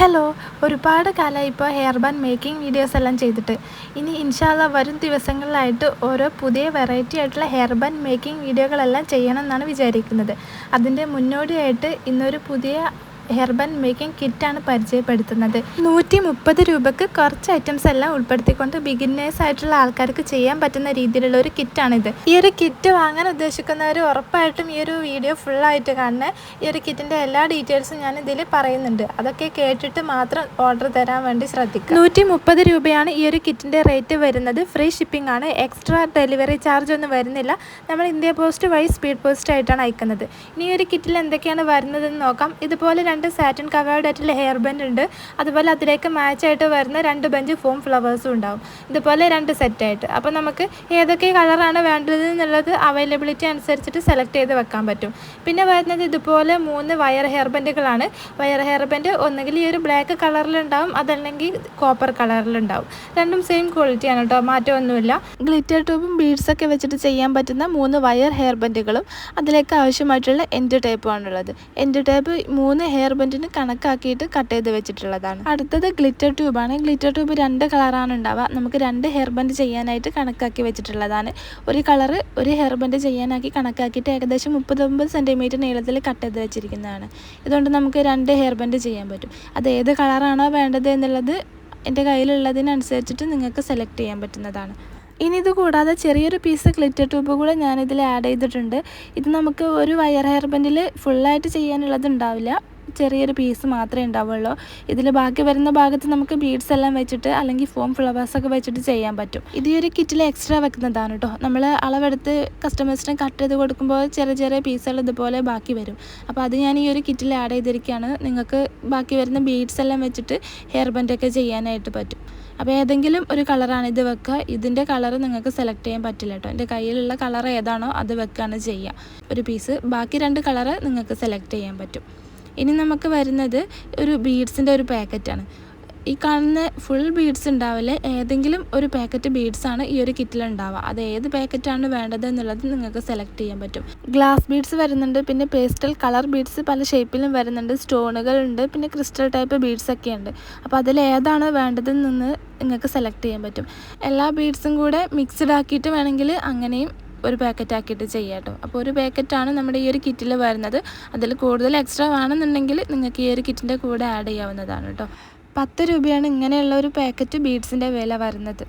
Hello ഒരുപാട് കാലമായി ഇപ്പോൾ ഹെയർ ബാൻ മേക്കിംഗ് വീഡിയോസ് എല്ലാം ചെയ്തിട്ട്. ഇനി ഇൻഷാല്ല വരും ദിവസങ്ങളിലായിട്ട് ഓരോ പുതിയ വെറൈറ്റി ആയിട്ടുള്ള ഹെയർ ബാൻ മേക്കിംഗ് വീഡിയോകളെല്ലാം ചെയ്യണം എന്നാണ് വിചാരിക്കുന്നത്. അതിന്റെ മുന്നോടിയായിട്ട് ഇന്നൊരു പുതിയ ഹെയർ ബാൻ മേക്കിംഗ് കിറ്റാണ് പരിചയപ്പെടുത്തുന്നത്. നൂറ്റി മുപ്പത് രൂപക്ക് കുറച്ച് ഐറ്റംസ് എല്ലാം ഉൾപ്പെടുത്തിക്കൊണ്ട് ബിഗിനേഴ്സ് ആയിട്ടുള്ള ആൾക്കാർക്ക് ചെയ്യാൻ പറ്റുന്ന രീതിയിലുള്ള ഒരു കിറ്റാണിത്. ഈ ഒരു കിറ്റ് വാങ്ങാൻ ഉദ്ദേശിക്കുന്നവർ ഉറപ്പായിട്ടും ഈ ഒരു വീഡിയോ ഫുള്ളായിട്ട് കാണുന്നത് ഈ ഒരു കിറ്റിന്റെ എല്ലാ ഡീറ്റെയിൽസും ഞാൻ ഇതിൽ പറയുന്നുണ്ട്. അതൊക്കെ കേട്ടിട്ട് മാത്രം ഓർഡർ തരാൻ വേണ്ടി ശ്രദ്ധിക്കുക നൂറ്റി മുപ്പത് രൂപയാണ് ഈ ഒരു കിറ്റിന്റെ റേറ്റ് വരുന്നത്. ഫ്രീ ഷിപ്പിംഗ് ആണ്. എക്സ്ട്രാ ഡെലിവറി ചാർജ് ഒന്നും വരുന്നില്ല. നമ്മൾ ഇന്ത്യ പോസ്റ്റ് വഴി സ്പീഡ് പോസ്റ്റ് ആയിട്ടാണ് അയക്കുന്നത്. ഇനി ഒരു കിറ്റിൽ എന്തൊക്കെയാണ് വരുന്നതെന്ന് നോക്കാം. ഇതുപോലെ സാറ്റിൻ കവേർഡ് ആയിട്ടുള്ള ഹെയർ ബെൻഡ് ഉണ്ട്. അതുപോലെ അതിലേക്ക് മാച്ച് ആയിട്ട് വരുന്ന രണ്ട് ബെഞ്ച് ഫോം ഫ്ലവേഴ്സും ഉണ്ടാവും. ഇതുപോലെ രണ്ട് സെറ്റായിട്ട് അപ്പോൾ നമുക്ക് ഏതൊക്കെ കളറാണ് വേണ്ടത് എന്നുള്ളത് അവൈലബിലിറ്റി അനുസരിച്ചിട്ട് സെലക്ട് ചെയ്ത് വെക്കാൻ പറ്റും. പിന്നെ വരുന്നത് ഇതുപോലെ മൂന്ന് വയർ ഹെയർ ബെൻഡുകളാണ് വയർ ഹെയർ ബെൻഡ് ഒന്നുകിൽ ഈ ഒരു ബ്ലാക്ക് കളറിലുണ്ടാവും അതല്ലെങ്കിൽ കോപ്പർ കളറിലുണ്ടാവും രണ്ടും സെയിം ക്വാളിറ്റിയാണ് കേട്ടോ മാറ്റമൊന്നുമില്ല ഗ്ലിറ്റർ ട്യൂബും ബീഡ്സൊക്കെ വെച്ചിട്ട് ചെയ്യാൻ പറ്റുന്ന മൂന്ന് വയർ ഹെയർ ബെൻഡുകളും അതിലേക്ക് ആവശ്യമായിട്ടുള്ള എൻഡ് ടേപ്പുമാണുള്ളത് എൻഡ് ടേപ്പ് മൂന്ന് ഹെയർ ബാൻഡിന് കണക്കാക്കിയിട്ട് കട്ട് ചെയ്ത് വെച്ചിട്ടുള്ളതാണ്. അടുത്തത് ഗ്ലിറ്റർ ട്യൂബാണ്. ഗ്ലിറ്റർ ട്യൂബ് രണ്ട് കളറാണ് ഉണ്ടാവുക. നമുക്ക് രണ്ട് ഹെയർ ബാൻഡ് ചെയ്യാനായിട്ട് കണക്കാക്കി വെച്ചിട്ടുള്ളതാണ്. ഒരു കളറ് ഒരു ഹെയർ ബാൻഡ് ചെയ്യാനാക്കി കണക്കാക്കിയിട്ട് ഏകദേശം മുപ്പത്തൊമ്പത് സെന്റിമീറ്റർ നീളത്തിൽ കട്ട് ചെയ്ത് വെച്ചിരിക്കുന്നതാണ്. ഇതുകൊണ്ട് നമുക്ക് രണ്ട് ഹെയർ ബാൻഡ് ചെയ്യാൻ പറ്റും. അത് ഏത് കളറാണോ വേണ്ടത് എന്നുള്ളത് എന്റെ കയ്യിലുള്ളതിനനുസരിച്ചിട്ട് നിങ്ങൾക്ക് സെലക്ട് ചെയ്യാൻ പറ്റുന്നതാണ്. ഇനി ഇത് കൂടാതെ ചെറിയൊരു പീസ് ക്ലിറ്റർ ട്യൂബ് കൂടെ ഞാനിതിൽ ആഡ് ചെയ്തിട്ടുണ്ട്. ഇത് നമുക്ക് ഒരു വയർ ഹെയർ ബാൻഡിൽ ഫുള്ളായിട്ട് ചെയ്യാനുള്ളത് ഉണ്ടാവില്ല. ചെറിയൊരു പീസ് മാത്രമേ ഉണ്ടാവുള്ളൂ. ഇതിൽ ബാക്കി വരുന്ന ഭാഗത്ത് നമുക്ക് ബീഡ്സ് എല്ലാം വെച്ചിട്ട് അല്ലെങ്കിൽ ഫോം ഫ്ലവേഴ്സൊക്കെ വെച്ചിട്ട് ചെയ്യാൻ പറ്റും. ഇത് ഈ ഒരു കിറ്റിൽ എക്സ്ട്രാ വെക്കുന്നതാണ് കേട്ടോ നമ്മൾ അളവെടുത്ത് കസ്റ്റമേഴ്സിന് കട്ട് ചെയ്ത് കൊടുക്കുമ്പോൾ ചെറിയ ചെറിയ പീസുകൾ ഇതുപോലെ ബാക്കി വരും. അപ്പോൾ അത് ഞാൻ ഈ ഒരു കിറ്റിൽ ആഡ് ചെയ്തിരിക്കുകയാണ് നിങ്ങൾക്ക് ബാക്കി വരുന്ന ബീഡ്സ് എല്ലാം വെച്ചിട്ട് ഹെയർ ബെൻഡൊക്കെ ചെയ്യാനായിട്ട് പറ്റും. അപ്പോൾ ഏതെങ്കിലും ഒരു കളറാണ് ഇത് വെക്കുക. ഇതിന്റെ കളർ നിങ്ങൾക്ക് സെലക്ട് ചെയ്യാൻ പറ്റില്ല കേട്ടോ എന്റെ കയ്യിലുള്ള കളർ ഏതാണോ അത് വെക്കുകയാണ് ചെയ്യുക. ഒരു പീസ് ബാക്കി രണ്ട് കളറ് നിങ്ങൾക്ക് സെലക്ട് ചെയ്യാൻ പറ്റും. ഇനി നമുക്ക് വരുന്നത് ഒരു ബീഡ്സിന്റെ ഒരു പാക്കറ്റാണ്. ഈ കാണുന്ന ഫുൾ ബീഡ്സ് ഉണ്ടാവില്ല? ഏതെങ്കിലും ഒരു പാക്കറ്റ് ബീഡ്സ് ആണ് ഈ ഒരു കിറ്റിൽ ഉണ്ടാവുക. അത് ഏത് പാക്കറ്റാണ് വേണ്ടത് എന്നുള്ളത് നിങ്ങൾക്ക് സെലക്ട് ചെയ്യാൻ പറ്റും. ഗ്ലാസ് ബീഡ്സ് വരുന്നുണ്ട് പിന്നെ പേസ്റ്റൽ കളർ ബീഡ്സ് പല ഷേപ്പിലും വരുന്നുണ്ട്. സ്റ്റോണുകൾ ഉണ്ട് പിന്നെ ക്രിസ്റ്റൽ ടൈപ്പ് ബീഡ്സ് ഒക്കെ ഉണ്ട്. അപ്പോൾ അതിൽ ഏതാണ് വേണ്ടതെന്ന് നിങ്ങൾക്ക് സെലക്ട് ചെയ്യാൻ പറ്റും. എല്ലാ ബീഡ്സും കൂടെ മിക്സ്ഡ് ആക്കിയിട്ട് വേണമെങ്കിൽ അങ്ങനെയും ഒരു പാക്കറ്റ് ആക്കിയിട്ട് ചെയ്യാം കേട്ടോ. അപ്പോൾ ഒരു പാക്കറ്റാണ് നമ്മുടെ ഈ ഒരു കിറ്റിൽ വരുന്നത്. അതിൽ കൂടുതൽ എക്സ്ട്രാ വേണമെന്നുണ്ടെങ്കിൽ നിങ്ങൾക്ക് ഈ ഒരു കിറ്റിന്റെ കൂടെ ആഡ് ചെയ്യാവുന്നതാണ് കേട്ടോ. പത്ത് രൂപയാണ് ഇങ്ങനെയുള്ള ഒരു പാക്കറ്റ് ബീഡ്സിന്റെ വില വരുന്നത്.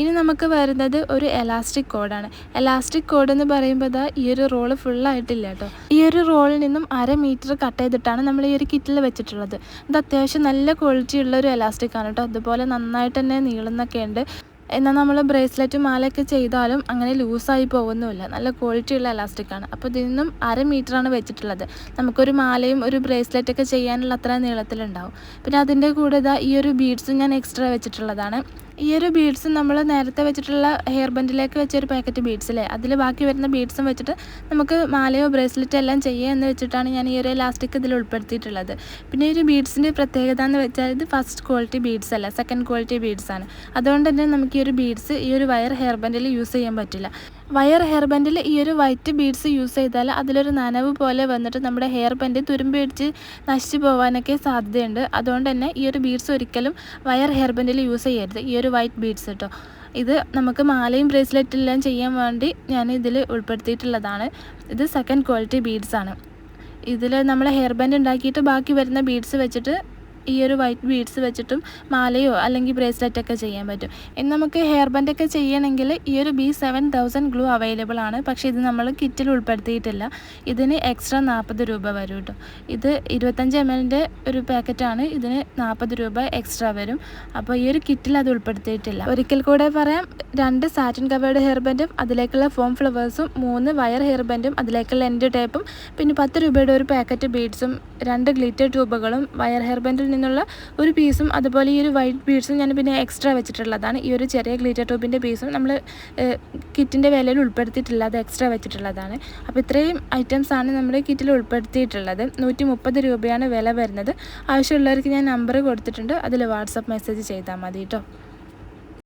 ഇനി നമുക്ക് വരുന്നത് ഒരു എലാസ്റ്റിക് കോഡാണ് എലാസ്റ്റിക് കോഡ് എന്ന് പറയുമ്പോൾ ഇതാ ഈ ഒരു റോൾ ഫുള്ളായിട്ടില്ല കേട്ടോ. ഈ ഒരു റോളിൽ നിന്നും അര മീറ്റർ കട്ട് ചെയ്തിട്ടാണ് നമ്മൾ ഈ ഒരു കിറ്റിൽ വെച്ചിട്ടുള്ളത്. ഇത് അത്യാവശ്യം നല്ല ക്വാളിറ്റി ഉള്ള ഒരു എലാസ്റ്റിക് ആണ് കേട്ടോ. അതുപോലെ നന്നായിട്ട് തന്നെ നീളുന്നൊക്കെ ഉണ്ട് എന്നാൽ നമ്മൾ ബ്രേസ്ലെറ്റ് മാലയൊക്കെ ചെയ്താലും അങ്ങനെ ലൂസായി പോകുന്നുമില്ല. നല്ല ക്വാളിറ്റി ഉള്ള എലാസ്റ്റിക് ആണ്. അപ്പോൾ ഇതിൽ നിന്നും അര മീറ്ററാണ് വെച്ചിട്ടുള്ളത്. നമുക്കൊരു മാലയും ഒരു ബ്രേസ്ലെറ്റൊക്കെ ചെയ്യാനുള്ള അത്ര നീളത്തിലുണ്ടാവും. പിന്നെ അതിന്റെ കൂടെ ഈ ഒരു ബീഡ്സും ഞാൻ എക്സ്ട്രാ വെച്ചിട്ടുള്ളതാണ്. ഈ ഒരു ബീഡ്സ് നമ്മൾ നേരത്തെ വെച്ചിട്ടുള്ള ഹെയർ ബെൻഡിലേക്ക് വെച്ച ഒരു പാക്കറ്റ് ബീഡ്സ് അല്ലേ അതിൽ ബാക്കി വരുന്ന ബീഡ്സും വെച്ചിട്ട് നമുക്ക് മാലയോ ബ്രേസ്ലെറ്റോ എല്ലാം ചെയ്യുക എന്ന് വെച്ചിട്ടാണ് ഞാൻ ഈ ഒരു ലാസ്റ്റിക് ഇതിൽ ഉൾപ്പെടുത്തിയിട്ടുള്ളത്. പിന്നെ ഈ ഒരു ബീഡ്സിന്റെ പ്രത്യേകത എന്ന് വെച്ചാൽ ഇത് ഫസ്റ്റ് ക്വാളിറ്റി ബീഡ്സ് അല്ല സെക്കൻഡ് ക്വാളിറ്റി ബീഡ്സ് ആണ്. അതുകൊണ്ട് തന്നെ നമുക്ക് ഈ ഒരു ബീഡ്സ് ഈ ഒരു വയർ ഹെയർ ബെൻഡിൽ യൂസ് ചെയ്യാൻ പറ്റില്ല. വയർ ഹെയർ ബാൻഡിൽ ഈ ഒരു വൈറ്റ് ബീഡ്സ് യൂസ് ചെയ്താൽ അതിലൊരു നനവ് പോലെ വന്നിട്ട് നമ്മുടെ ഹെയർ ബാൻഡ് തുരുമ്പിടിച്ച് നശിച്ചു പോകാനൊക്കെ സാധ്യതയുണ്ട്. അതുകൊണ്ട് തന്നെ ഈ ഒരു ബീഡ്സ് ഒരിക്കലും വയർ ഹെയർ ബാൻഡിൽ യൂസ് ചെയ്യരുത്. ഈ ഒരു വൈറ്റ് ബീഡ്സ് കേട്ടോ ഇത് നമുക്ക് മാലയും ബ്രേസ്ലെറ്റും എല്ലാം ചെയ്യാൻ വേണ്ടി ഞാൻ ഇതിൽ ഉൾപ്പെടുത്തിയിട്ടുള്ളതാണ്. ഇത് സെക്കൻഡ് ക്വാളിറ്റി ബീഡ്സ് ആണ്. ഇതിൽ നമ്മൾ ഹെയർ ബാൻഡ് ഉണ്ടാക്കിയിട്ട് ബാക്കി വരുന്ന ബീഡ്സ് വെച്ചിട്ട് ഈ ഒരു വൈറ്റ് ബീഡ്സ് വെച്ചിട്ടും മാലയോ അല്ലെങ്കിൽ ബ്രേസ്ലെറ്റ് ഒക്കെ ചെയ്യാൻ പറ്റും. ഇനി നമുക്ക് ഹെയർ ഒക്കെ ചെയ്യണമെങ്കിൽ ഈ ഒരു B seven thousand glue available ആണ്. പക്ഷേ ഇത് നമ്മൾ കിറ്റിൽ ഉൾപ്പെടുത്തിയിട്ടില്ല. ഇതിന് എക്സ്ട്രാ നാൽപ്പത് രൂപ വരും കേട്ടോ ഇത് ഇരുപത്തഞ്ച് എം എല്ലിന്റെ ഒരു പാക്കറ്റാണ്. ഇതിന് നാൽപ്പത് രൂപ എക്സ്ട്രാ വരും. അപ്പോൾ ഈ ഒരു കിറ്റിൽ അത് ഉൾപ്പെടുത്തിയിട്ടില്ല. ഒരിക്കൽ കൂടെ പറയാം രണ്ട് സാറ്റിൻ കവേർഡ് ഹെയർ ബാൻഡും അതിലേക്കുള്ള ഫോം ഫ്ലവേഴ്സും മൂന്ന് വയർ ഹെയർ ബാൻഡും അതിലേക്കുള്ള എൻഡ് ടേപ്പും പിന്നെ പത്ത് രൂപയുടെ ഒരു പാക്കറ്റ് ബീഡ്സും രണ്ട് ഗ്ലിറ്റർ ട്യൂബുകളും വയർ ഹെയർ ബാൻഡിൽ നിന്നുള്ള ഒരു പീസും അതുപോലെ ഈ ഒരു വൈറ്റ് ബീഡ്സും ഞാൻ പിന്നെ എക്സ്ട്രാ വെച്ചിട്ടുള്ളതാണ്. ഈ ഒരു ചെറിയ ഗ്ലീറ്റർ ടോപ്പിന്റെ പീസും നമ്മൾ കിറ്റിന്റെ വിലയിൽ ഉൾപ്പെടുത്തിയിട്ടില്ല അത് എക്സ്ട്രാ വെച്ചിട്ടുള്ളതാണ്. അപ്പോൾ ഇത്രയും ഐറ്റംസാണ് ആണ് നമ്മുടെ കിറ്റിൽ ഉൾപ്പെടുത്തിയിട്ടുള്ളത്. നൂറ്റി മുപ്പത് രൂപയാണ് വില വരുന്നത്. ആവശ്യമുള്ളവർക്ക് ഞാൻ നമ്പർ കൊടുത്തിട്ടുണ്ട്. അതിൽ വാട്സപ്പ് മെസ്സേജ് ചെയ്താൽ മതി കേട്ടോ